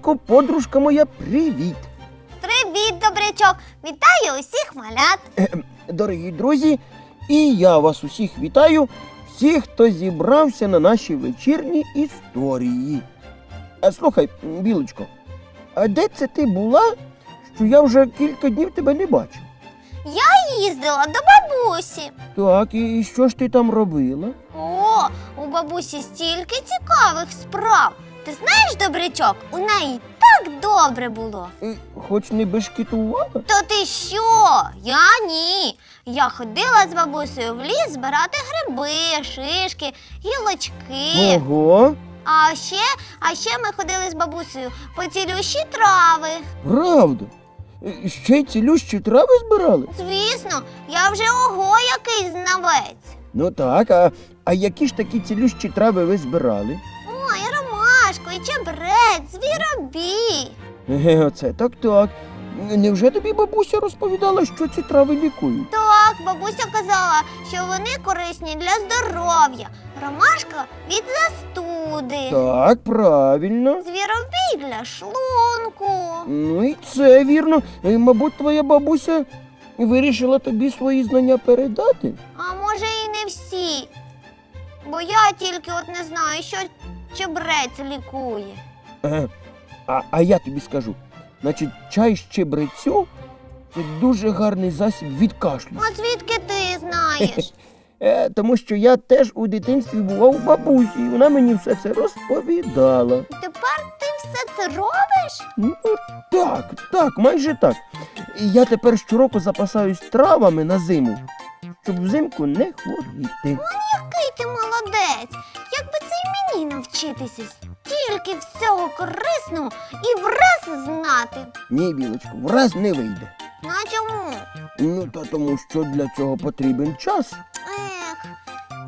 Білочко, подружка моя, привіт. Привіт, добрячок! Вітаю усіх малят! Ем, Дорогі друзі, і я вас усіх вітаю, всіх, хто зібрався на наші вечірні історії. А слухай, Білочко, а де це ти була, що я вже кілька днів тебе не бачив? Я Їздила до бабусі. Так, і що ж ти там робила? О, у бабусі стільки цікавих справ. Ти знаєш, добрячок, у неї так добре було. Е, Хоч не бешкетувала? То ти що? Я ні. Я ходила з бабусею в ліс збирати гриби, шишки, гілочки. Ого, А ще, а ще ми ходили з бабусею по цілющі трави. правда. Е, Ще й цілющі трави збирали? Звісно, я вже ого який знавець. Ну так, а, а які ж такі цілющі трави ви збирали? Звіробій. Еге, оце так так. Невже тобі бабуся розповідала, що ці трави лікують? Так, бабуся казала, що вони корисні для здоров'я. Ромашка від застуди. Так, правильно. Звіробій для шлунку. Ну і це вірно. Е, Мабуть, твоя бабуся вирішила тобі свої знання передати. А може і не всі. Бо я тільки от не знаю, що чебрець лікує. А, а я тобі скажу. Значить, чай з чебрецю це дуже гарний засіб від кашлю. А звідки ти знаєш? Е, тому що я теж у дитинстві бував у бабусі, і вона мені все це розповідала. Тепер ти все це робиш? Ну, так, так, майже так. Я тепер щороку запасаюсь травами на зиму, щоб взимку не хворіти. Який ти молодець! Мені навчитися стільки всього корисного і враз знати. Ні, білочко, враз не вийде. А чому? Ну, та тому що для цього потрібен час. Ех,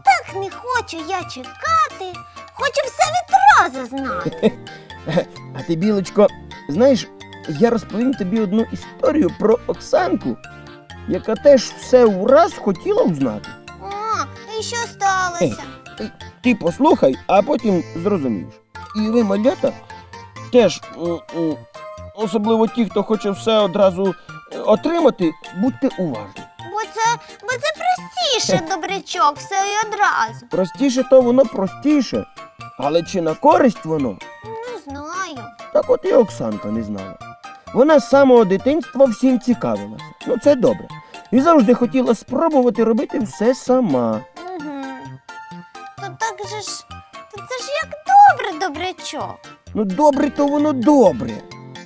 так не хочу я чекати. Хочу все відразу знати. А ти, білочко, знаєш, я розповім тобі одну історію про Оксанку, яка теж все враз хотіла узнати. О, і що сталося? Ти послухай, а потім зрозумієш. І ви, малята, теж, особливо ті, хто хоче все одразу е, отримати, будьте уважні. Бо це, бо це простіше, добрячок, все і одразу. Простіше то воно простіше, але чи на користь воно? Не знаю. Так от і Оксанка не знала. Вона з самого дитинства всім цікавилася. Ну це добре. І завжди хотіла спробувати робити все сама. Угу. Добрячок. Ну, добре, то воно добре.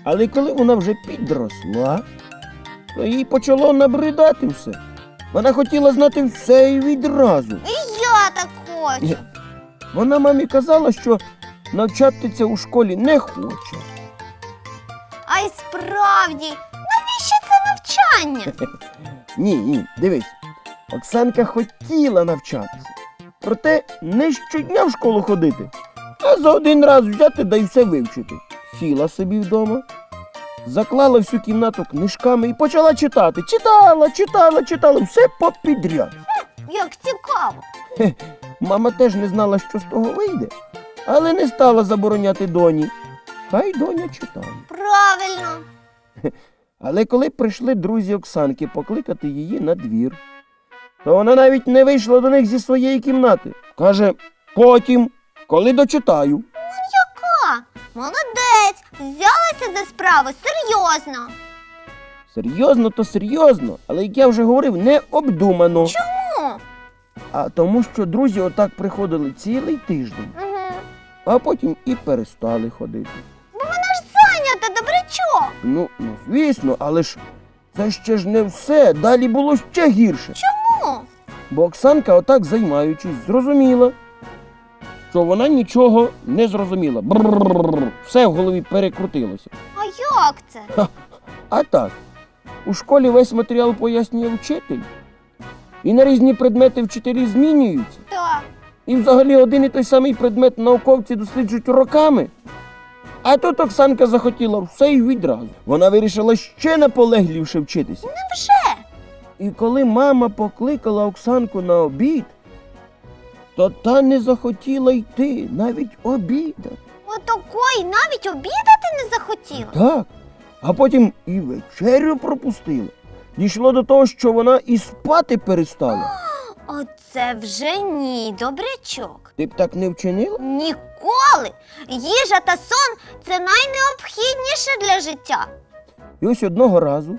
Але коли вона вже підросла, то їй почало набридати все. Вона хотіла знати все і відразу. І я так хочу. Вона мамі казала, що навчатися у школі не хоче. А й справді, навіщо це навчання? Ні, ні, дивись. Оксанка хотіла навчатися. Проте не щодня в школу ходити, а за один раз взяти да й все вивчити. Сіла собі вдома, заклала всю кімнату книжками і почала читати. Читала, читала, читала, все попідряд. Як цікаво. Мама теж не знала, що з того вийде, але не стала забороняти доні. Хай доня читає. Правильно. Але коли прийшли друзі Оксанки покликати її на двір, то вона навіть не вийшла до них зі своєї кімнати. Каже, потім, коли дочитаю. Яка? Молодець. Взялася за справу серйозно. Серйозно, то серйозно, але як я вже говорив, не обдумано. Чому? А тому, що друзі отак приходили цілий тиждень, Угу. а потім і перестали ходити. Бо вона ж зайнята, добрячок. Ну, ну, звісно, але ж це ще ж не все. Далі було ще гірше. Чому? Бо Оксанка, отак займаючись, зрозуміла, що вона нічого не зрозуміла. Брррррр, все в голові перекрутилося. А як це? А так, у школі весь матеріал пояснює вчитель, і на різні предмети вчителі змінюються. Так. І взагалі один і той самий предмет науковці досліджують роками. А тут Оксанка захотіла все і відразу. Вона вирішила ще наполегливіше вчитися. Невже? І коли мама покликала Оксанку на обід, то та не захотіла йти навіть обідати. Отакої навіть обідати не захотіла. Так. А потім і вечерю пропустила. Дійшло до того, що вона і спати перестала. Оце вже ні, добрячок. Ти б так не вчинила? Ніколи. Їжа та сон це найнеобхідніше для життя. І ось одного разу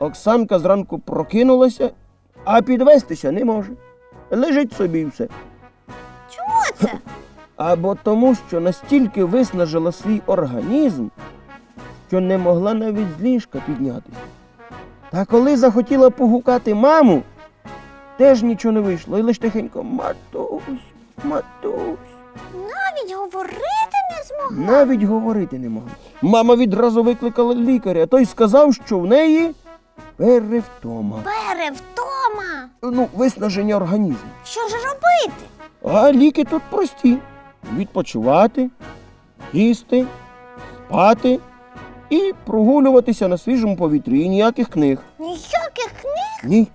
Оксанка зранку прокинулася, а підвестися не може. Лежить собі і все. Це? Або тому, що настільки виснажила свій організм, що не могла навіть з ліжка піднятися. Та коли захотіла погукати маму, теж нічого не вийшло, і лиш тихенько матусь, матусь. Навіть говорити не змогла. Навіть говорити не могла. Мама відразу викликала лікаря, той сказав, що в неї перевтома. Перевтома. Ну, виснаження організму. Що ж робити? А ліки тут прості: відпочивати, їсти, спати і прогулюватися на свіжому повітрі. І ніяких книг. Ніяких книг. Ні.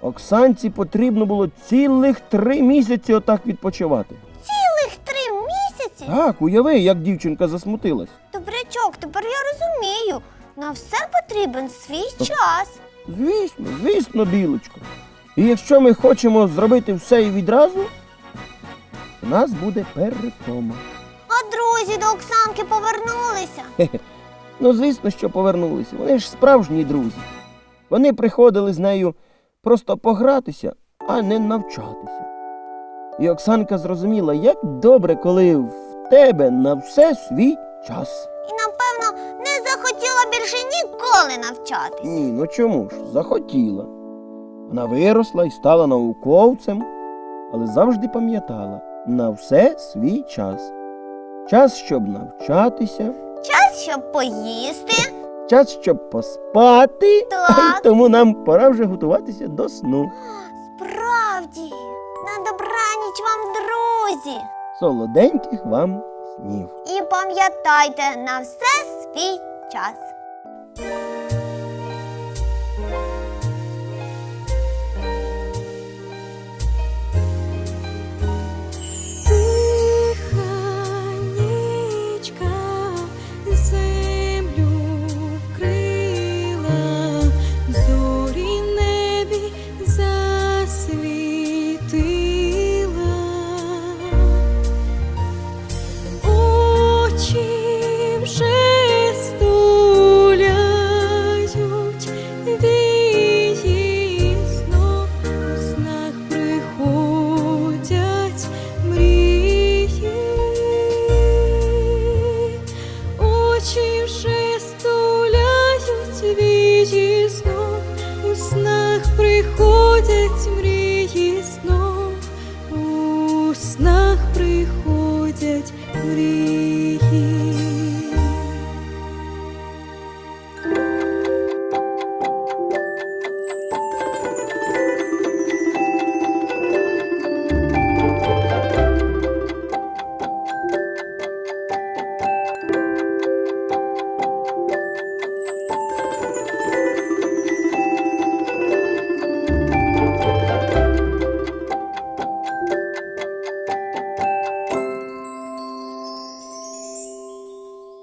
Оксанці потрібно було цілих три місяці отак відпочивати. Цілих три місяці. Так, уяви, як дівчинка засмутилась. Добрячок, тепер я розумію. На все потрібен свій час. Звісно, звісно, білочко. І якщо ми хочемо зробити все і відразу, у нас буде перевтома. А друзі до Оксанки повернулися. Хе-хе. Ну, звісно, що повернулися. Вони ж справжні друзі. Вони приходили з нею просто погратися, а не навчатися. І Оксанка зрозуміла, як добре, коли в тебе на все свій час. І, напевно, не захотіла більше ніколи навчатись. Ні, ну чому ж? Захотіла. Вона виросла і стала науковцем, але завжди пам'ятала на все свій час. Час, щоб навчатися, Час, щоб поїсти. час, щоб поспати. Так. Тому нам пора вже готуватися до сну. Справді, на добраніч вам, друзі. Солоденьких вам снів. І пам'ятайте на все свій час. beauty.